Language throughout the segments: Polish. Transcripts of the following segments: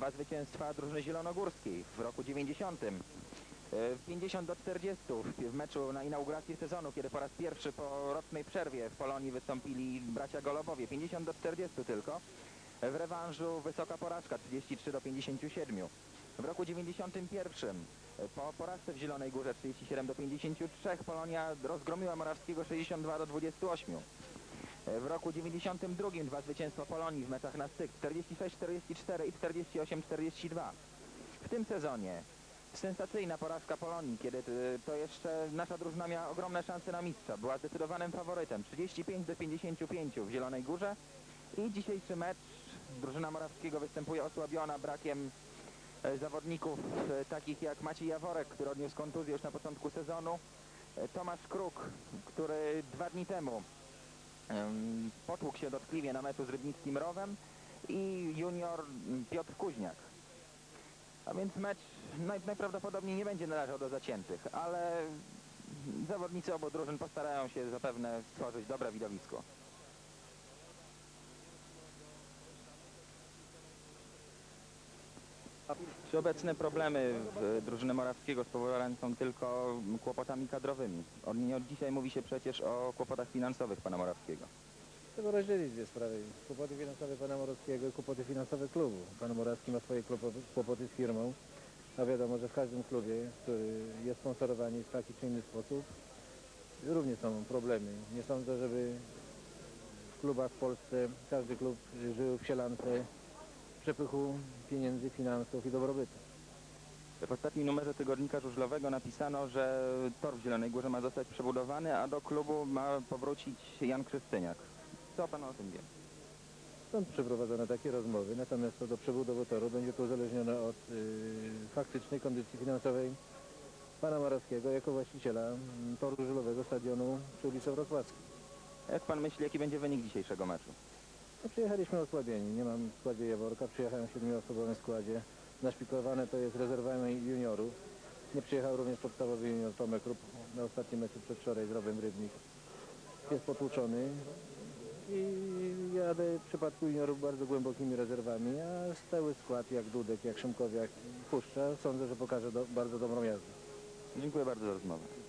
dwa zwycięstwa drużyny zielonogórskiej w roku 90. E, 50 do 40 w meczu na inaugurację sezonu, kiedy po raz pierwszy po rocznej przerwie w Polonii wystąpili bracia Golobowie. 50 do 40 tylko. W rewanżu wysoka porażka 33 do 57. W roku 91 e, po porażce w Zielonej Górze 37 do 53 Polonia rozgromiła Morawskiego 62 do 28. E, W roku 92 dwa zwycięstwa Polonii w meczach na styk 46-44 i 48-42. W tym sezonie sensacyjna porażka Polonii, kiedy e, to jeszcze nasza drużyna miała ogromne szanse na mistrza. Była zdecydowanym faworytem 35 do 55 w Zielonej Górze i dzisiejszy mecz drużyna Morawskiego występuje osłabiona brakiem e, zawodników takich jak Maciej Jaworek, który odniósł kontuzję już na początku sezonu, Tomasz Kruk, który dwa dni temu em, potłukł się dotkliwie na meczu z Rybnickim Rowem i junior Piotr Kuźniak. A więc mecz naj, najprawdopodobniej nie będzie należał do zaciętych, ale zawodnicy obu drużyn postarają się zapewne stworzyć dobre widowisko. Czy obecne problemy w drużyny Morawskiego spowodowane są tylko kłopotami kadrowymi? Od, nie od dzisiaj mówi się przecież o kłopotach finansowych pana Morawskiego. Trzeba rozdzielić dwie sprawy. Kłopoty finansowe pana Morowskiego i kłopoty finansowe klubu. Pan Morawski ma swoje kłopoty, kłopoty z firmą, a wiadomo, że w każdym klubie, który jest sponsorowany w taki czy inny sposób, również są problemy. Nie sądzę, żeby w klubach w Polsce każdy klub żył w sielance przepychu pieniędzy, finansów i dobrobytu. W ostatnim numerze tygodnika żużlowego napisano, że tor w Zielonej Górze ma zostać przebudowany, a do klubu ma powrócić Jan Krzysztyniak. Co pan o tym wie? Są przeprowadzone takie rozmowy, natomiast co do przebudowy toru będzie to uzależnione od y, faktycznej kondycji finansowej pana Morawskiego jako właściciela mm, toru żużlowego stadionu przy ulicy Wrocławskiej. Jak pan myśli, jaki będzie wynik dzisiejszego meczu? No, przyjechaliśmy osłabieni, nie mam w składzie Jaworka, przyjechałem w siedmioosobowym składzie. Naszpikowane to jest rezerwami juniorów. Nie przyjechał również podstawowy junior Tomek Rup na ostatnim meczu przedwczoraj z Robem Rybnik. Jest potłuczony i jadę w przypadku juniorów bardzo głębokimi rezerwami, a stały skład jak Dudek, jak Szymkowiak puszcza, sądzę, że pokaże do, bardzo dobrą jazdę. Dziękuję bardzo za rozmowę.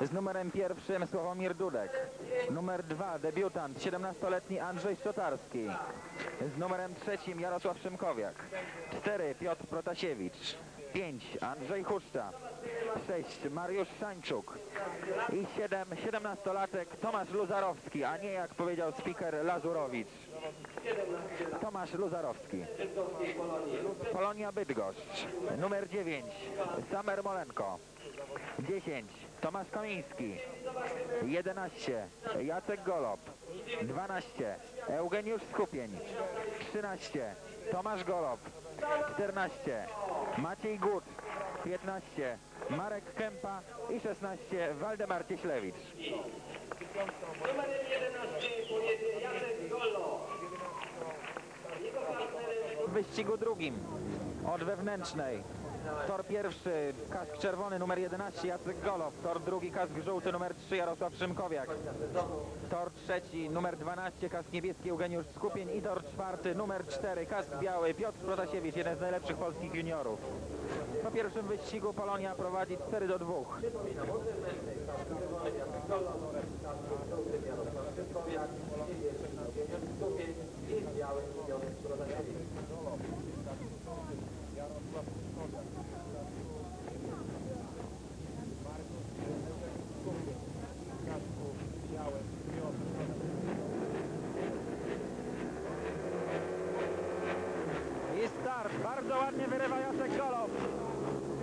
Z numerem pierwszym Sławomir Dudek. Numer dwa debiutant 17-letni Andrzej Szczotarski. Z numerem trzecim Jarosław Szymkowiak. Cztery Piotr Protasiewicz. Pięć Andrzej Huszcza. Sześć Mariusz Szańczuk. I siedem 17-latek Tomasz Luzarowski, a nie jak powiedział speaker Lazurowicz. Tomasz Luzarowski. Polonia Bydgoszcz. Numer 9 Samer Molenko. 10 Tomasz Kamiński. 11 Jacek Golob. 12 Eugeniusz Skupień. 13 Tomasz Golob. 14 Maciej Gut. 15 Marek Kępa. I 16 Waldemar Cieślewicz. Numerem 11 pojedzie Jacek Golo. w wyścigu drugim. Od wewnętrznej. Tor pierwszy, kask czerwony numer 11 Jacek Golob. Tor drugi, kask żółty numer 3 Jarosław Szymkowiak. Tor trzeci, numer 12, kask niebieski Eugeniusz Skupień. I tor czwarty, numer 4, kask biały Piotr Protasiewicz, jeden z najlepszych polskich juniorów. Po pierwszym wyścigu Polonia prowadzi 4 do 2. I start, bardzo ładnie wyrywa Jacek Golob.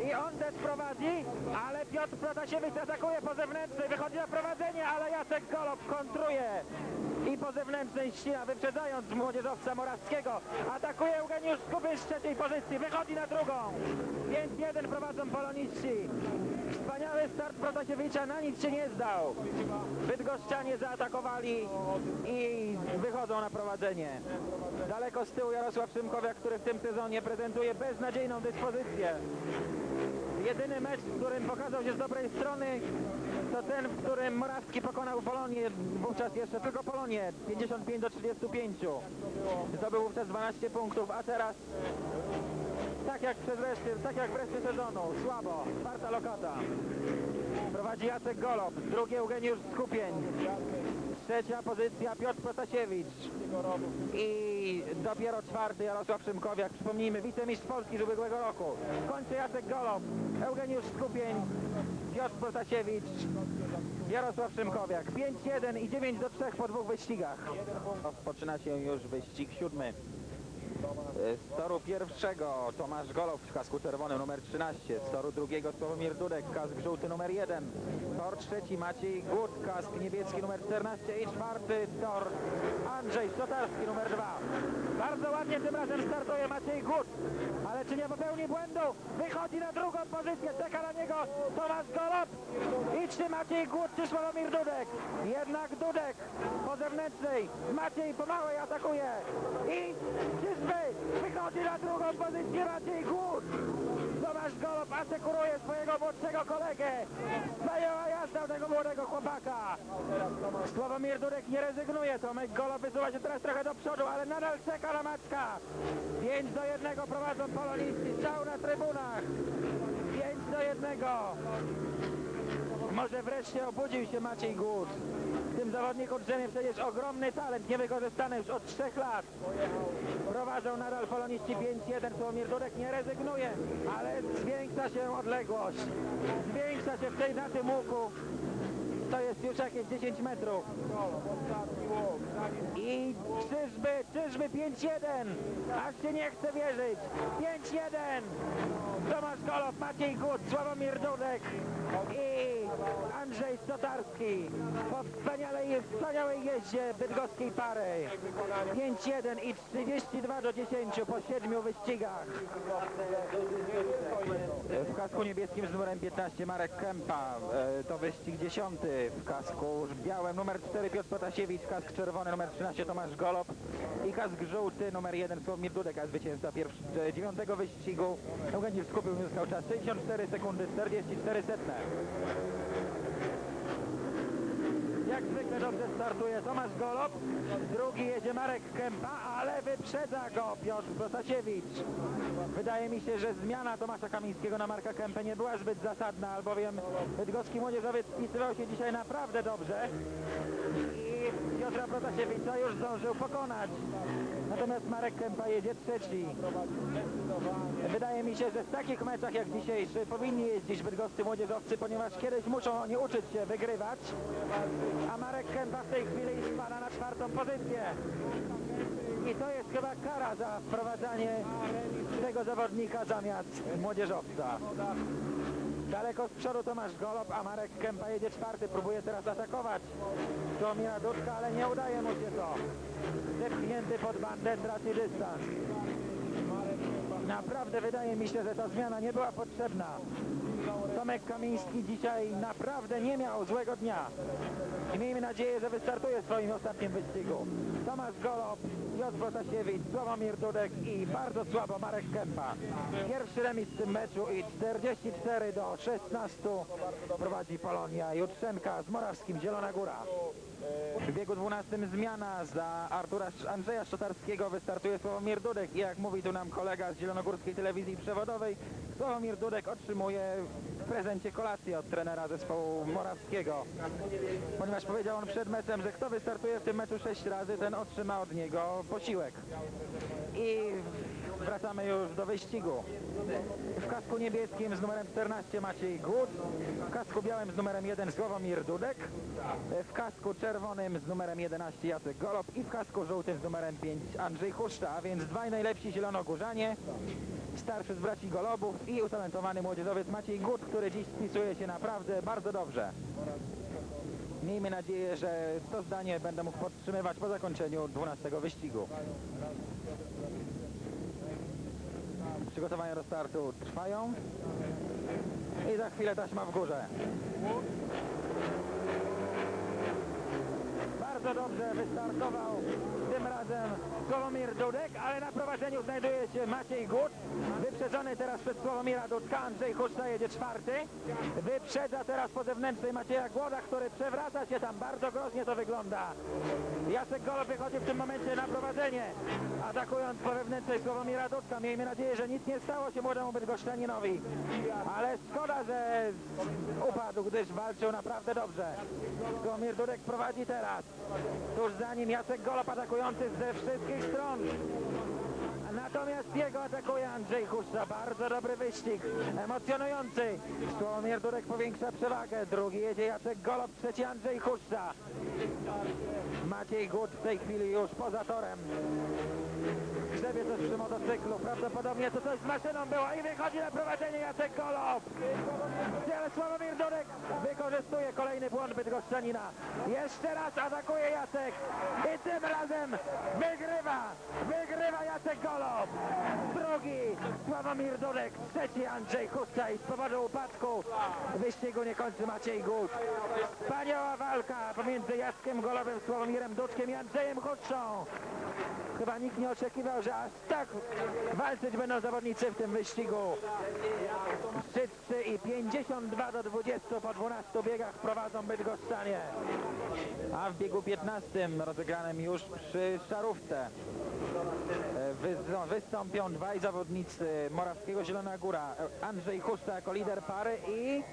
I on też prowadzi, ale Piotr Protasiewicz atakuje po zewnętrznej, wychodzi na prowadzenie, ale Jacek Golob kontruje. I po zewnętrznej ścina, wyprzedzając młodzieżowca Morawskiego. Atakuje Eugeniusz Skupień z trzeciej pozycji, wychodzi na drugą. 5-1 prowadzą poloniści. Wspaniały start Protasiewicza, na nic się nie zdał. Bydgoszczanie zaatakowali i wychodzą na prowadzenie. Daleko z tyłu Jarosław Szymkowiak, który w tym sezonie prezentuje beznadziejną dyspozycję. Jedyny mecz, w którym pokazał się z dobrej strony, to ten, w którym Morawski pokonał Polonię, wówczas jeszcze tylko Polonię, 55 do 35. Zdobył wówczas 12 punktów, a teraz jak przez resztę, tak jak w reszcie sezonu, słabo, czwarta lokata. Prowadzi Jacek Golob, drugi Eugeniusz Skupień, trzecia pozycja Piotr Protasiewicz i dopiero czwarty Jarosław Szymkowiak, przypomnijmy, wicemistrz Polski z ubiegłego roku. W końcu Jacek Golob, Eugeniusz Skupień, Piotr Protasiewicz, Jarosław Szymkowiak. 5-1 i 9 do 3 po dwóch wyścigach. Rozpoczyna się już wyścig siódmy. Z toru pierwszego Tomasz Golow w kasku czerwonym numer 13, z toru drugiego Sławomir Dudek, kask żółty numer 1, tor trzeci Maciej Gut, kask niebieski numer 14 i czwarty tor Andrzej Sotarski numer 2. Bardzo ładnie tym razem startuje Maciej Gut, ale czy nie popełni błędu? Wychodzi na drugą pozycję, czeka na niego Tomasz Golow i czy Maciej Gut czy Sławomir Dudek? Jednak Dudek po zewnętrznej, Maciej po małej atakuje i czyżby wychodzi na drugą pozycję Maciej Gut. Tomasz Golob asekuruje swojego młodszego kolegę. Wspaniała jazda tego młodego chłopaka. Sławomir Durek nie rezygnuje. Tomek Golob wysuwa się teraz trochę do przodu, ale nadal czeka na Maćka. 5 do 1 prowadzą poloniści. Strzał na trybunach. 5 do 1. Może wreszcie obudził się Maciej Gut. W tym zawodniku drzemie przecież ogromny talent, niewykorzystany już od trzech lat. Prowadzą nadal poloniści 5-1, Sławomir Durek nie rezygnuje, ale zwiększa się odległość. Zwiększa się w tej na tym łuku. To jest już jakieś 10 metrów. I czyżby, czyżby 5-1? Aż się nie chce wierzyć. 5-1. Tomasz Golow, Maciej Gut, Sławomir Dudek i Andrzej Stotarski po wspaniałej, wspaniałej jeździe bydgoskiej pary. 5-1 i 32 do 10 po 7 wyścigach. W kasku niebieskim z numerem 15 Marek Kępa, e, to wyścig 10. W kasku białym numer 4 Piotr Potasiewicz, kask czerwony numer 13 Tomasz Golob i kask żółty numer 1 Sławomir Dudek, a zwycięzca pierwszy, e, dziewiątego wyścigu. Eugeniusz Skupił uzyskał czas 64 sekundy 44 setne. Jak zwykle dobrze startuje Tomasz Golob, drugi jedzie Marek Kępa, ale wyprzedza go Piotr Protasiewicz. Wydaje mi się, że zmiana Tomasza Kamińskiego na Marka Kępę nie była zbyt zasadna, albowiem bydgoski młodzieżowiec spisywał się dzisiaj naprawdę dobrze Piotra Protasiewicza już zdążył pokonać. Natomiast Marek Kępa jedzie trzeci. Wydaje mi się, że w takich meczach jak dzisiejszy powinni jeździć bydgoscy młodzieżowcy, ponieważ kiedyś muszą oni uczyć się wygrywać, a Marek Kępa w tej chwili spada na czwartą pozycję. I to jest chyba kara za wprowadzanie tego zawodnika zamiast młodzieżowca. Daleko z przodu Tomasz Golob, a Marek Kępa jedzie czwarty. Próbuje teraz atakować Słomira Dudka, ale nie udaje mu się to. Zepchnięty pod bandę, traci dystans. Naprawdę wydaje mi się, że ta zmiana nie była potrzebna. Tomek Kamiński dzisiaj naprawdę nie miał złego dnia. I miejmy nadzieję, że wystartuje w swoim ostatnim wyścigu. Tomasz Golob, Piotr Protasiewicz, Sławomir Dudek i bardzo słabo Marek Kępa. Pierwszy remis w tym meczu i 44 do 16 prowadzi Polonia Jutrzenka z Morawskim Zielona Góra. W biegu 12 zmiana za Artura Andrzeja Szczotarskiego wystartuje Sławomir Dudek i jak mówi tu nam kolega z Zielonogórskiej Telewizji Przewodowej, Sławomir Dudek otrzymuje w prezencie kolację od trenera zespołu Morawskiego. Ponieważ powiedział on przed meczem, że kto wystartuje w tym meczu 6 razy, ten otrzyma od niego posiłek. I wracamy już do wyścigu. W kasku niebieskim z numerem 14 Maciej Gut, w kasku białym z numerem 1 Sławomir Dudek, w kasku czerwonym z numerem 11 Jacek Golob i w kasku żółtym z numerem 5 Andrzej Huszta, a więc dwaj najlepsi zielonogórzanie, starszy z braci Golobów i utalentowany młodzieżowiec Maciej Gut, który dziś spisuje się naprawdę bardzo dobrze. Miejmy nadzieję, że to zdanie będę mógł podtrzymywać po zakończeniu 12 wyścigu. Przygotowania do startu trwają i za chwilę taśma w górze. Bardzo dobrze wystartował tym razem Sławomir Dudek, ale na prowadzeniu znajduje się Maciej Gut. Wyprzedzony teraz przez Sławomira Dudka, Andrzej Huszta jedzie czwarty. Wyprzedza teraz po zewnętrznej Macieja Głoda, który przewraca się tam, bardzo groźnie to wygląda. Jacek Golo wychodzi w tym momencie na prowadzenie, atakując po wewnętrznej Sławomira Dudka. Miejmy nadzieję, że nic nie stało się młodemu bydgoszczaninowi. Ale szkoda, że upadł, gdyż walczył naprawdę dobrze. Sławomir Dudek prowadzi teraz. Tuż za nim Jacek Golop atakujący ze wszystkich stron. Natomiast jego atakuje Andrzej Huszcza. Bardzo dobry wyścig, emocjonujący. Sławomir Durek powiększa przewagę. Drugi jedzie Jacek Golop, trzeci Andrzej Huszcza. Maciej Gut w tej chwili już poza torem. Grzebie coś przy motocyklu. Prawdopodobnie to coś z maszyną było i wychodzi na prowadzenie Jacek Golop. Ale Sławomir Durek wykorzystuje kolejny błąd Bydgoszczanina. Jeszcze raz atakuje Jacek i tym razem wygrywa. Wygrywa Jacek Golop. Drugi Sławomir Durek, trzeci Andrzej Huszcza i z powodu upadku wyścigu nie kończy Maciej Gut. Wspaniała walka pomiędzy Jackiem Golowem, Sławomirem Duczkiem i Andrzejem Huszczą. Chyba nikt nie oczekiwał, że aż tak walczyć będą zawodnicy w tym wyścigu. Wszyscy i 52 do 20 po 12 biegach prowadzą Bydgoszczanie. A w biegu 15 rozegranym już przy Szarówce wystąpią dwaj zawodnicy Morawskiego Zielona Góra. Andrzej Huszcza jako lider pary i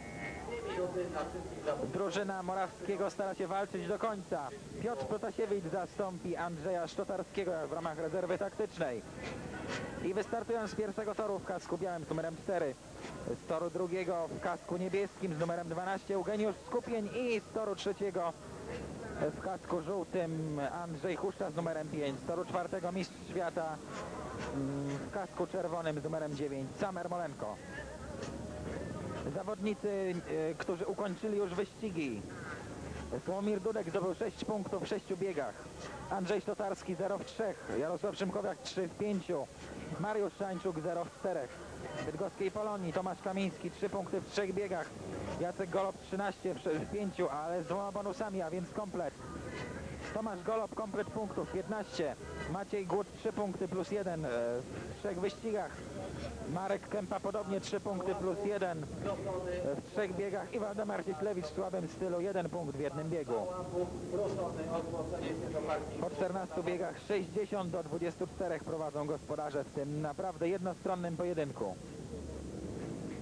drużyna Morawskiego stara się walczyć do końca. Piotr Protasiewicz zastąpi Andrzeja Sztotarskiego w ramach rezerwy taktycznej. I wystartują z pierwszego toru w kasku białym z numerem 4. Z toru drugiego w kasku niebieskim z numerem 12 Eugeniusz Skupień i z toru trzeciego w kasku żółtym Andrzej Huszcza z numerem 5. Z toru czwartego mistrz świata mm, w kasku czerwonym z numerem 9 Samer Molenko. Zawodnicy, e, którzy ukończyli już wyścigi. Słomir Dudek zdobył 6 punktów w 6 biegach. Andrzej Stotarski 0 w 3. Jarosław Szymkowiak 3 w 5. Mariusz Szańczuk 0 w 4. W Bydgoskiej Polonii Tomasz Kamiński 3 punkty w 3 biegach. Jacek Golob 13 w 5, ale z dwoma bonusami, a więc komplet. Tomasz Golob komplet punktów 15. Maciej Głód 3 punkty plus 1 w trzech wyścigach. Marek Kępa podobnie 3 punkty plus 1 w trzech biegach i Waldemar Cieślewicz w słabym stylu 1 punkt w jednym biegu. Po 14 biegach 60 do 24 prowadzą gospodarze w tym naprawdę jednostronnym pojedynku.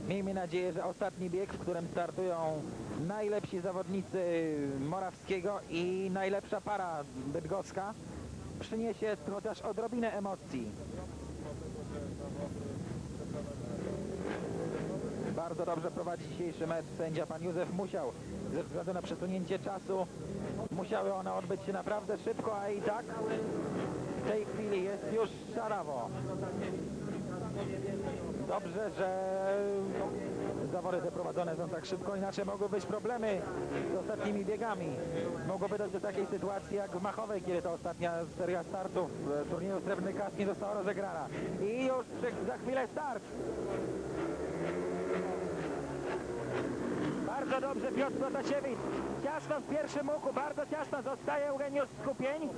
Miejmy nadzieję, że ostatni bieg, w którym startują najlepsi zawodnicy Morawskiego i najlepsza para bydgoska przyniesie chociaż odrobinę emocji. Bardzo dobrze prowadzi dzisiejszy mecz sędzia pan Józef Musiał. Ze względu na przesunięcie czasu musiały one odbyć się naprawdę szybko, a i tak w tej chwili jest już szarawo. Dobrze, że zawody te prowadzone są tak szybko, inaczej mogły być problemy z ostatnimi biegami. Mogłoby dojść do takiej sytuacji jak w Machowej, kiedy to ostatnia seria startów w turnieju Srebrny Kask nie została rozegrana. I już za chwilę start. Bardzo dobrze Piotr Protasiewicz. Ciasno w pierwszym łuku, bardzo ciasno zostaje Eugeniusz Skupień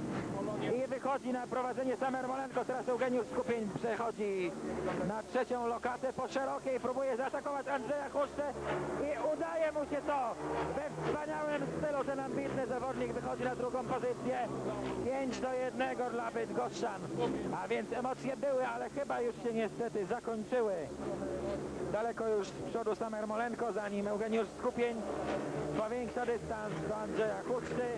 i wychodzi na prowadzenie Samer Molenko. Teraz Eugeniusz Skupień przechodzi na trzecią lokatę po szerokiej, próbuje zaatakować Andrzeja Huszczę i udaje mu się to. We wspaniałym stylu ten ambitny zawodnik wychodzi na drugą pozycję. 5 do 1 dla Bydgoszczan. A więc emocje były, ale chyba już się niestety zakończyły. Daleko już z przodu Samer Molenko, za nim Eugeniusz Skupień. Powiększa dystans do Andrzeja Huczty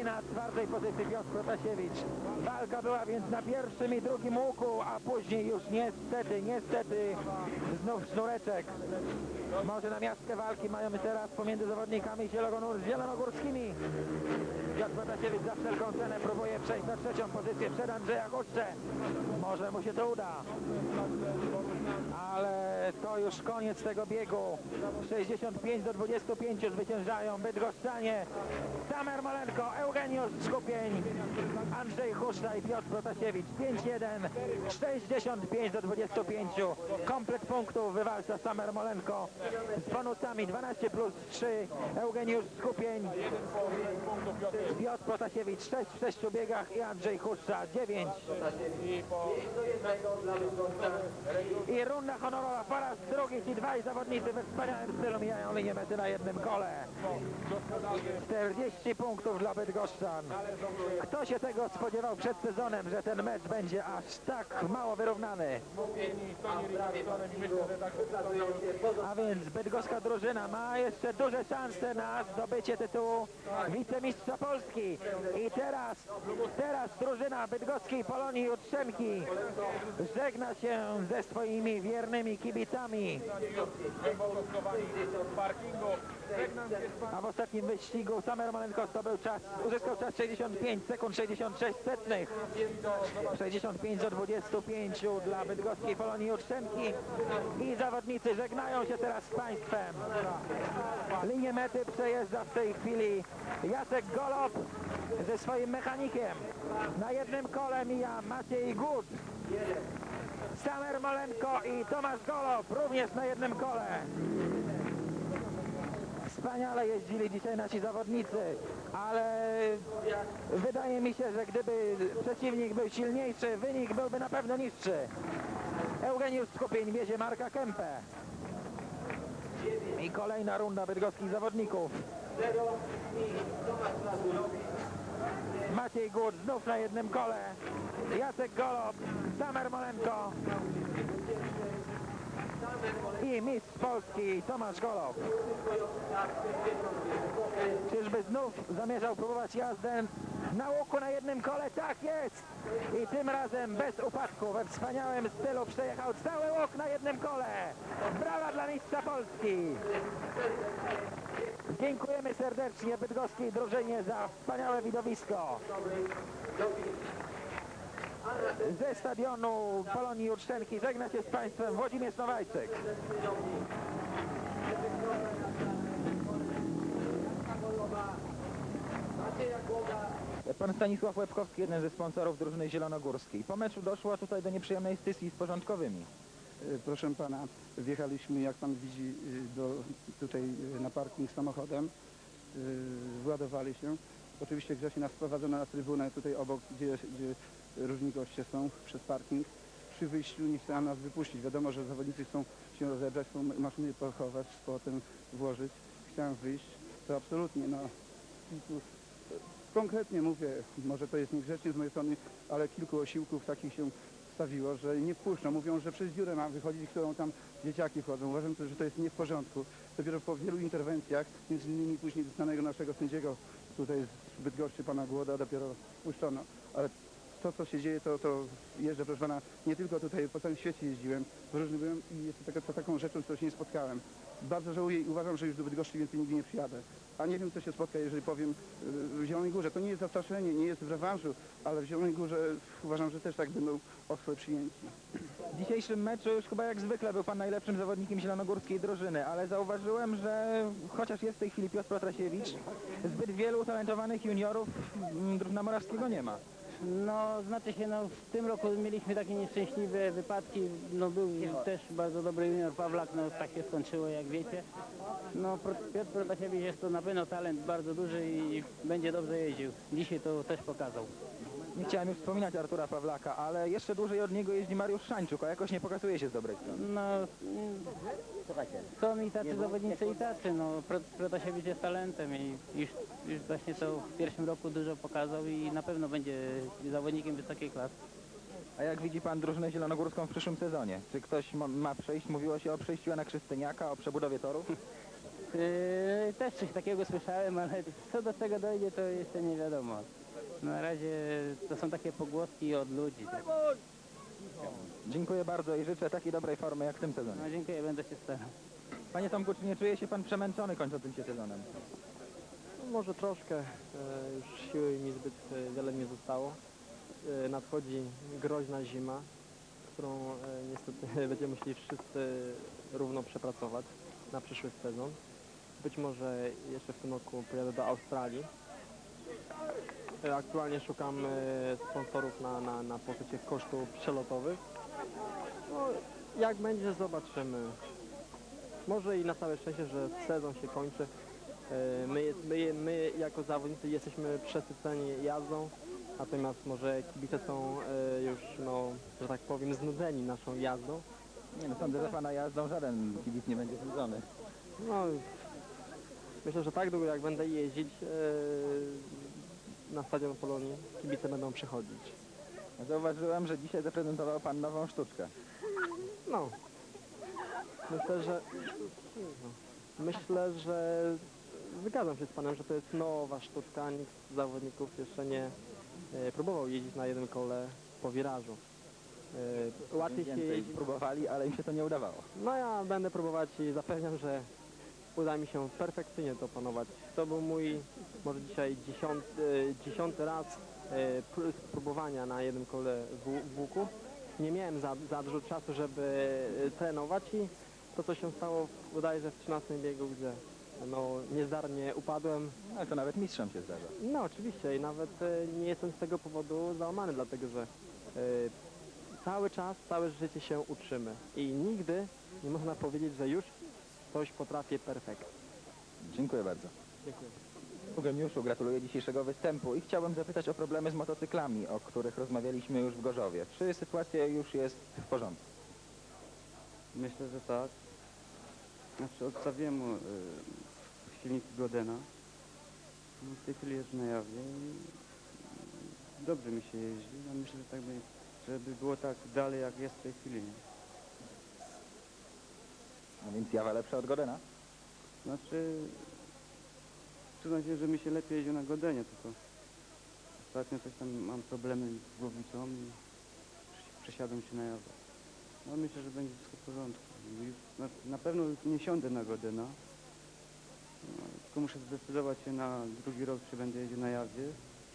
i na czwartej pozycji Piotr Protasiewicz. Walka była więc na pierwszym i drugim łuku, a później już niestety, niestety znów sznureczek. Może na miastkę walki mają teraz pomiędzy zawodnikami zielonogór- zielonogórskimi. Piotr Protasiewicz za wszelką cenę próbuje przejść na trzecią pozycję przed Andrzeja Hucztę. Może mu się to uda. ale to już koniec tego biegu. 65 do 25 zwyciężają Bydgoszczanie. Samer Molenko, Eugeniusz Skupień, Andrzej Huszta i Piotr Protasiewicz. 5-1, 65 do 25. Komplet punktów wywalcza Samer Molenko z bonusami 12 plus 3. Eugeniusz Skupień, Piotr Protasiewicz 6 w 6 biegach i Andrzej Huszta 9. I runda honorowa po raz drugi ci dwaj zawodnicy we wspaniałym stylu mijają linię mety na jednym kole. 40 punktów dla Bydgoszczan. Kto się tego spodziewał przed sezonem, że ten mecz będzie aż tak mało wyrównany? A więc bydgoska drużyna ma jeszcze duże szanse na zdobycie tytułu wicemistrza Polski. I teraz, teraz drużyna bydgoskiej Polonii Jutrzenki żegna się ze swoimi wiernymi kibicami. A w ostatnim wyścigu Samer Malenko zdobył czas, uzyskał czas 65 sekund 66 setnych. 65 do 25 dla bydgoskiej Polonii Jutrzenki i zawodnicy żegnają się teraz z państwem. Linię mety przejeżdża w tej chwili Jacek Golob ze swoim mechanikiem. Na jednym kole mija Maciej Gut. Samer Molenko i Tomasz Golob również na jednym kole. Wspaniale jeździli dzisiaj nasi zawodnicy, ale wydaje mi się, że gdyby przeciwnik był silniejszy, wynik byłby na pewno niższy. Eugeniusz Skupień wiezie Marka Kempę. I kolejna runda bydgoskich zawodników. Maciej Gut znów na jednym kole. Jacek Golob, Samer Molenko i mistrz Polski Tomasz Golob. Czyżby znów zamierzał próbować jazdę na łuku na jednym kole? Tak jest! I tym razem bez upadku, we wspaniałym stylu przejechał cały łuk na jednym kole. Brawa dla mistrza Polski! Dziękujemy serdecznie bydgoskiej drużynie za wspaniałe widowisko. Ze stadionu Polonii Jutrzenki żegna się z Państwem Włodzimierz Nowajczyk. Pan Stanisław Łebkowski, jeden ze sponsorów drużyny zielonogórskiej. Po meczu doszło tutaj do nieprzyjemnej stysji z porządkowymi. E, Proszę pana, wjechaliśmy, jak pan widzi, y, do, tutaj y, na parking samochodem, władowali się. Oczywiście grzecznie nas wprowadzono na trybunę tutaj obok, gdzie, gdzie różni goście są, przez parking. Przy wyjściu nie chciano nas wypuścić. Wiadomo, że zawodnicy chcą się rozebrać, chcą maszyny pochować, potem włożyć. Chciałem wyjść. To absolutnie, no, kilku, konkretnie mówię, może to jest niegrzecznie z mojej strony, ale kilku osiłków takich się stawiło, że nie wpuszczą. Mówią, że przez dziurę mam wychodzić, którą tam dzieciaki wchodzą. Uważam, że to jest nie w porządku. Dopiero po wielu interwencjach, między innymi później znanego naszego sędziego tutaj z Bydgoszczy, pana Głoda, dopiero wpuszczono. Ale to, co się dzieje, to, to jeżdżę, proszę pana, nie tylko tutaj, po całym świecie jeździłem, w różnych byłem i jest taka, to taką rzeczą, którą się nie spotkałem. Bardzo żałuję i uważam, że już do Bydgoszczy więcej nigdy nie przyjadę. A nie wiem, co się spotka, jeżeli powiem y, w Zielonej Górze. To nie jest zastraszenie, nie jest w rewanżu, ale w Zielonej Górze uważam, że też tak będą ostro przyjęci. W dzisiejszym meczu już chyba jak zwykle był pan najlepszym zawodnikiem zielonogórskiej drużyny, ale zauważyłem, że chociaż jest w tej chwili Piotr Protrasiewicz, zbyt wielu utalentowanych juniorów mm, drużyna Morawskiego nie ma. No, znaczy się, no, w tym roku mieliśmy takie nieszczęśliwe wypadki. No, był też bardzo dobry junior Pawlak, no, tak się skończyło, jak wiecie. No, Piotr Protasiewicz jest to na pewno talent bardzo duży i będzie dobrze jeździł. Dzisiaj to też pokazał. Nie chciałem już wspominać Artura Pawlaka, ale jeszcze dłużej od niego jeździ Mariusz Szańczuk, a jakoś nie pokazuje się z dobrej strony. No, mm, są i tacy zawodnicy i tacy, no, Pro- Protasiewicz jest talentem i już, już właśnie to w pierwszym roku dużo pokazał i na pewno będzie zawodnikiem wysokiej klasy. A jak widzi pan drużynę zielonogórską w przyszłym sezonie? Czy ktoś ma, ma przejść? Mówiło się o przejściu Jana Krzystyniaka, o przebudowie torów? Yy, też coś takiego słyszałem, ale co do tego dojdzie, to jeszcze nie wiadomo. Na razie to są takie pogłoski od ludzi. Tak. Dziękuję bardzo i życzę takiej dobrej formy jak w tym sezonie. No dziękuję, będę się starał. Panie Tomku, czy nie czuje się pan przemęczony kończącym się sezonem? No, może troszkę, e, już siły mi zbyt e, wiele nie zostało. E, Nadchodzi groźna zima, którą e, niestety będziemy musieli wszyscy równo przepracować na przyszły sezon. Być może jeszcze w tym roku pojadę do Australii. E, Aktualnie szukam e, sponsorów na, na, na pokrycie kosztów przelotowych. No, jak będzie, zobaczymy. Może i na całe szczęście, że sezon się kończy. E, My, my, my jako zawodnicy jesteśmy przesyceni jazdą, natomiast może kibice są już, no, że tak powiem, znudzeni naszą jazdą. Nie no, sądzę, że pana jazdą żaden kibic nie będzie znudzony. No, myślę, że tak długo jak będę jeździć na stadion Polonii, kibice będą przychodzić. Zauważyłem, że dzisiaj zaprezentował pan nową sztuczkę. No, myślę, że myślę, że zgadzam się z panem, że to jest nowa sztuczka. Nikt z zawodników jeszcze nie e, próbował jeździć na jednym kole po wirażu. E, łatwiej się Więcej jeździ. próbowali, ale im się to nie udawało. No ja będę próbować i zapewniam, że uda mi się perfekcyjnie to opanować. To był mój może dzisiaj dziesiąty, dziesiąty raz e, pró- próbowania na jednym kole w, łuku. Nie miałem za, za dużo czasu, żeby e, trenować i to co się stało bodajże w 13 biegu, gdzie no, niezdarnie upadłem. No, ale to nawet mistrzom się zdarza. No oczywiście i nawet e, nie jestem z tego powodu załamany, dlatego że cały czas, całe życie się uczymy i nigdy nie można powiedzieć, że już coś potrafię perfekt. Dziękuję bardzo. Dziękuję. Eugeniuszu, gratuluję dzisiejszego występu i chciałbym zapytać o problemy z motocyklami, o których rozmawialiśmy już w Gorzowie. Czy sytuacja już jest w porządku? Myślę, że tak. Znaczy odstawiłem mu y, silnik Godena. No, w tej chwili jest na jawie i dobrze mi się jeździ. No, myślę, że tak by, żeby było tak dalej jak jest w tej chwili. Nie? A więc jawa lepsza od Godena? Znaczy przyznam się, że mi się lepiej jeździ na Godenie, tylko ostatnio coś tam mam problemy z głowicą i przesiadłem się na jawę. No myślę, że będzie wszystko w porządku. Już na, na pewno nie siądę na Godena, no, tylko muszę zdecydować się na drugi rok, czy będę jeździł na jawie,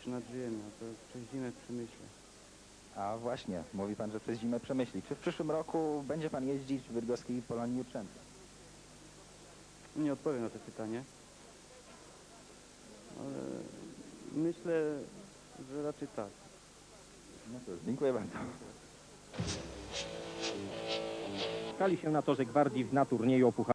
czy na GM, a to przez zimę przemyślę. A właśnie, mówi pan, że przez zimę przemyśli. Czy w przyszłym roku będzie pan jeździć w bydgoskiej Polonii Jutrzencej? Nie odpowiem na to pytanie, ale myślę, że raczej tak. No cóż, dziękuję bardzo. Spotkali się na torze Gwardii na turnieju o Puchar